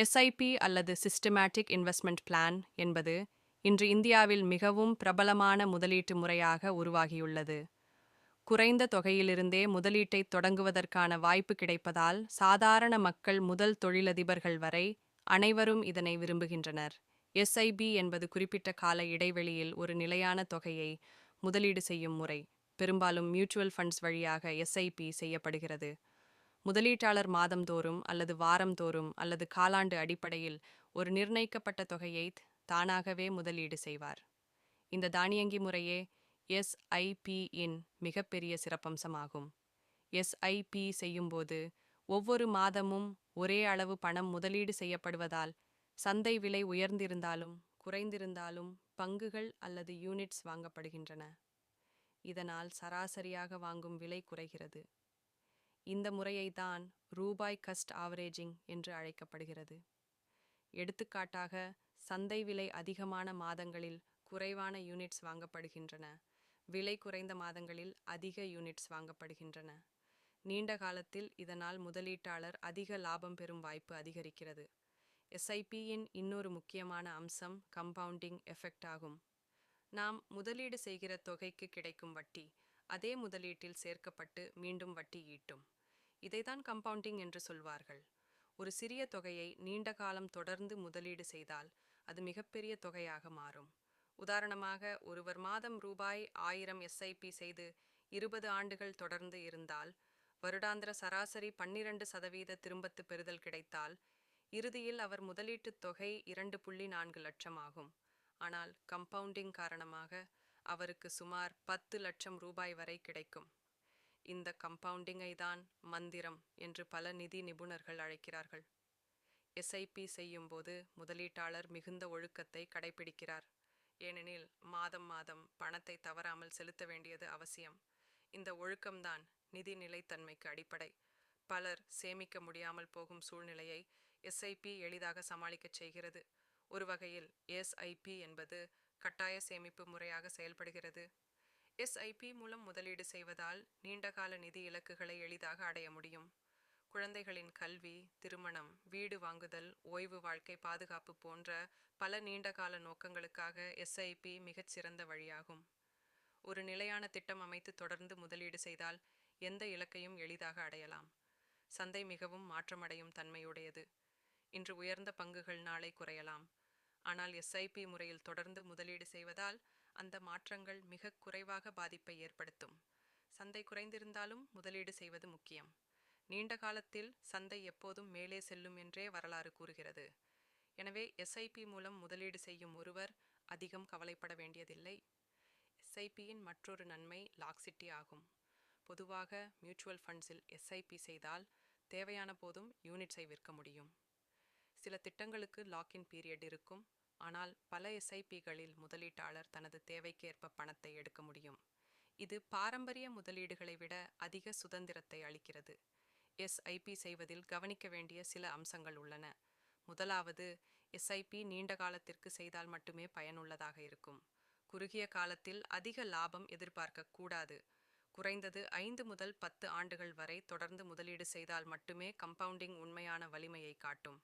SIP அல்லது systematic investment plan என்பது இன்று இந்தியாவில் மிகவும் பிரபலமான முதலீட்டு முறையாக உருவாகியுள்ளது. குறைந்த தொகையிலிருந்தே முதலீட்டை தொடங்குவதற்கான வாய்ப்பு கிடைப்பதால் சாதாரண மக்கள் முதல் தொழிலதிபர்கள் வரை அனைவரும் இதனை விரும்புகின்றனர். எஸ்ஐபி என்பது குறிப்பிட்ட கால இடைவெளியில் ஒரு நிலையான தொகையை முதலீடு செய்யும் முறை. பெரும்பாலும் மியூச்சுவல் ஃபண்ட்ஸ் வழியாக எஸ்ஐபி செய்யப்படுகிறது. முதலீட்டாளர் மாதம்தோறும் அல்லது வாரந்தோறும் அல்லது காலாண்டு அடிப்படையில் ஒரு நிர்ணயிக்கப்பட்ட தொகையை தானாகவே முதலீடு செய்வார். இந்த தானியங்கி முறையே எஸ்ஐபியின் மிகப்பெரிய சிறப்பம்சமாகும். எஸ்ஐபி செய்யும்போது ஒவ்வொரு மாதமும் ஒரே அளவு பணம் முதலீடு செய்யப்படுவதால் சந்தை விலை உயர்ந்திருந்தாலும் குறைந்திருந்தாலும் பங்குகள் அல்லது யூனிட்ஸ் வாங்கப்படுகின்றன. இதனால் சராசரியாக வாங்கும் விலை குறைகிறது. இந்த முறையை தான் ரூபாய் கஸ்ட் ஆவரேஜிங் என்று அழைக்கப்படுகிறது. எடுத்துக்காட்டாக சந்தை விலை அதிகமான மாதங்களில் குறைவான யூனிட்ஸ் வாங்கப்படுகின்றன. விலை குறைந்த மாதங்களில் அதிக யூனிட்ஸ் வாங்கப்படுகின்றன. நீண்ட காலத்தில் இதனால் முதலீட்டாளர் அதிக லாபம் பெறும் வாய்ப்பு அதிகரிக்கிறது. எஸ்ஐபியின் இன்னொரு முக்கியமான அம்சம் கம்பவுண்டிங் எஃபெக்ட் ஆகும். நாம் முதலீடு செய்கிற தொகைக்கு கிடைக்கும் வட்டி அதே முதலீட்டில் சேர்க்கப்பட்டு மீண்டும் வட்டி ஈட்டும். இதைதான் கம்பவுண்டிங் என்று சொல்வார்கள். ஒரு சிறிய தொகையை நீண்ட காலம் தொடர்ந்து முதலீடு செய்தால் அது மிகப்பெரிய தொகையாக மாறும். உதாரணமாக ஒருவர் மாதம் ரூபாய் ஆயிரம் எஸ்ஐபி செய்து இருபது ஆண்டுகள் தொடர்ந்து இருந்தால் வருடாந்திர சராசரி பன்னிரண்டு சதவீத திரும்பத்து பெறுதல் கிடைத்தால் இறுதியில் அவர் முதலீட்டுத் தொகை இரண்டு புள்ளி நான்கு லட்சம் ஆகும். ஆனால் கம்பவுண்டிங் காரணமாக அவருக்கு சுமார் பத்து லட்சம் ரூபாய் வரை கிடைக்கும். இந்த கம்பவுண்டிங்கை தான் மந்திரம் என்று பல நிதி நிபுணர்கள் அழைக்கிறார்கள். எஸ்ஐபி செய்யும்போது முதலீட்டாளர் மிகுந்த ஒழுக்கத்தை கடைபிடிக்கிறார். ஏனெனில் மாதம் மாதம் பணத்தை தவறாமல் செலுத்த வேண்டியது அவசியம். இந்த ஒழுக்கம்தான் நிதி நிலைத்தன்மைக்கு அடிப்படை. பலர் சேமிக்க முடியாமல் போகும் சூழ்நிலையை எஸ்ஐபி எளிதாக சமாளிக்கச் செய்கிறது. ஒரு வகையில் எஸ்ஐபி என்பது கட்டாய சேமிப்பு முறையாக செயல்படுகிறது. எஸ்ஐபி மூலம் முதலீடு செய்வதால் நீண்டகால நிதி இலக்குகளை எளிதாக அடைய முடியும். குழந்தைகளின் கல்வி திருமணம் வீடு வாங்குதல் ஓய்வு வாழ்க்கை பாதுகாப்பு போன்ற பல நீண்டகால நோக்கங்களுக்காக எஸ்ஐபி மிகச் சிறந்த வழியாகும். ஒரு நிலையான திட்டம் அமைத்து தொடர்ந்து முதலீடு செய்தால் எந்த இலக்கையும் எளிதாக அடையலாம். சந்தை மிகவும் மாற்றமடையும் தன்மையுடையது. இன்று உயர்ந்த பங்குகள் நாளை குறையலாம். ஆனால் எஸ்ஐபி முறையில் தொடர்ந்து முதலீடு செய்வதால் அந்த மாற்றங்கள் மிக குறைவாக பாதிப்பை ஏற்படுத்தும். சந்தை குறைந்திருந்தாலும் முதலீடு செய்வது முக்கியம். நீண்ட காலத்தில் சந்தை எப்போதும் மேலே செல்லும் என்றே வரலாறு கூறுகிறது. எனவே எஸ்ஐபி மூலம் முதலீடு செய்யும் ஒருவர் அதிகம் கவலைப்பட வேண்டியதில்லை. எஸ்ஐபியின் மற்றொரு நன்மை லாக்சிட்டி ஆகும். பொதுவாக மியூச்சுவல் ஃபண்ட்ஸில் எஸ்ஐபி செய்தால் தேவையான போதும் யூனிட்ஸை விற்க முடியும். சில திட்டங்களுக்கு லாக்இன் பீரியட் இருக்கும். ஆனால் பல எஸ்ஐபிகளில் முதலீட்டாளர் தனது தேவைக்கேற்ப பணத்தை எடுக்க முடியும். இது பாரம்பரிய முதலீடுகளை விட அதிக சுதந்திரத்தை அளிக்கிறது. எஸ்ஐபி செய்வதில் கவனிக்க வேண்டிய சில அம்சங்கள் உள்ளன. முதலாவது எஸ்ஐபி நீண்ட காலத்திற்கு செய்தால் மட்டுமே பயனுள்ளதாக இருக்கும். குறுகிய காலத்தில் அதிக லாபம் எதிர்பார்க்க கூடாது. குறைந்தது ஐந்து முதல் பத்து ஆண்டுகள் வரை தொடர்ந்து முதலீடு செய்தால் மட்டுமே கம்பவுண்டிங் உண்மையான வலிமையை காட்டும்.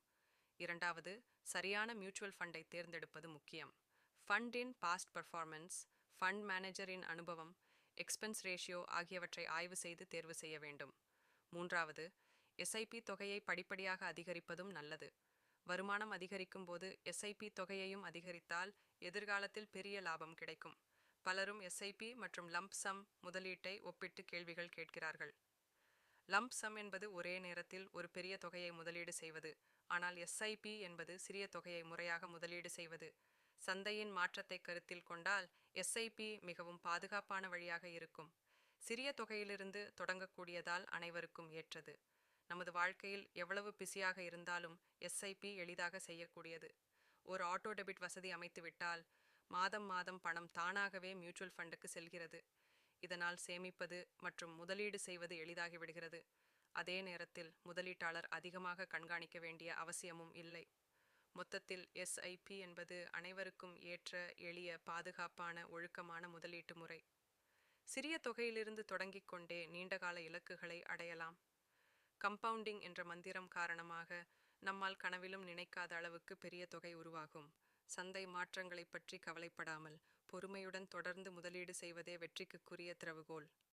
இரண்டாவது சரியான மியூச்சுவல் ஃபண்டை தேர்ந்தெடுப்பது முக்கியம். ஃபண்டின் பாஸ்ட் பர்ஃபார்மன்ஸ் ஃபண்ட் மேனேஜரின் அனுபவம் எக்ஸ்பென்ஸ் ரேஷியோ ஆகியவற்றை ஆய்வு செய்து தேர்வு செய்ய வேண்டும். மூன்றாவது எஸ்ஐபி தொகையை படிப்படியாக அதிகரிப்பதும் நல்லது. வருமானம் அதிகரிக்கும் போது எஸ்ஐபி தொகையையும் அதிகரித்தால் எதிர்காலத்தில் பெரிய லாபம் கிடைக்கும். பலரும் எஸ்ஐபி மற்றும் லம்ப் சம் முதலீட்டை ஒப்பிட்டு கேள்விகள் கேட்கிறார்கள். லம்ப் சம் என்பது ஒரே நேரத்தில் ஒரு பெரிய தொகையை முதலீடு செய்வது ஆனால் எஸ்ஐபி என்பது சிறிய தொகையை முறையாக முதலீடு செய்வது. சந்தையின் மாற்றத்தை கருத்தில் கொண்டால் எஸ்ஐபி மிகவும் பாதுகாப்பான வழியாக இருக்கும். சிறிய தொகையிலிருந்து தொடங்கக்கூடியதால் அனைவருக்கும் ஏற்றது. நமது வாழ்க்கையில் எவ்வளவு பிஸியாக இருந்தாலும் எஸ்ஐபி எளிதாக செய்யக்கூடியது. ஒரு ஆட்டோ டெபிட் வசதி அமைத்துவிட்டால் மாதம் மாதம் பணம் தானாகவே மியூச்சுவல் ஃபண்டுக்கு செல்கிறது. இதனால் சேமிப்பது மற்றும் முதலீடு செய்வது எளிதாகிவிடுகிறது அதே நேரத்தில் முதலீட்டாளர் அதிகமாக கண்காணிக்க வேண்டிய அவசியமும் இல்லை. மொத்தத்தில் எஸ்ஐபி என்பது அனைவருக்கும் ஏற்ற எளிய பாதுகாப்பான ஒழுக்கமான முதலீட்டு முறை. சிறிய தொகையிலிருந்து தொடங்கிக் கொண்டே நீண்டகால இலக்குகளை அடையலாம். கம்பவுண்டிங் என்ற மந்திரம் காரணமாக நம்மால் கனவிலும் நினைக்காத அளவுக்கு பெரிய தொகை உருவாகும். சந்தை மாற்றங்களைப் பற்றி கவலைப்படாமல் பொறுமையுடன் தொடர்ந்து முதலீடு செய்வதே வெற்றிக்குரிய திறவுகோல்.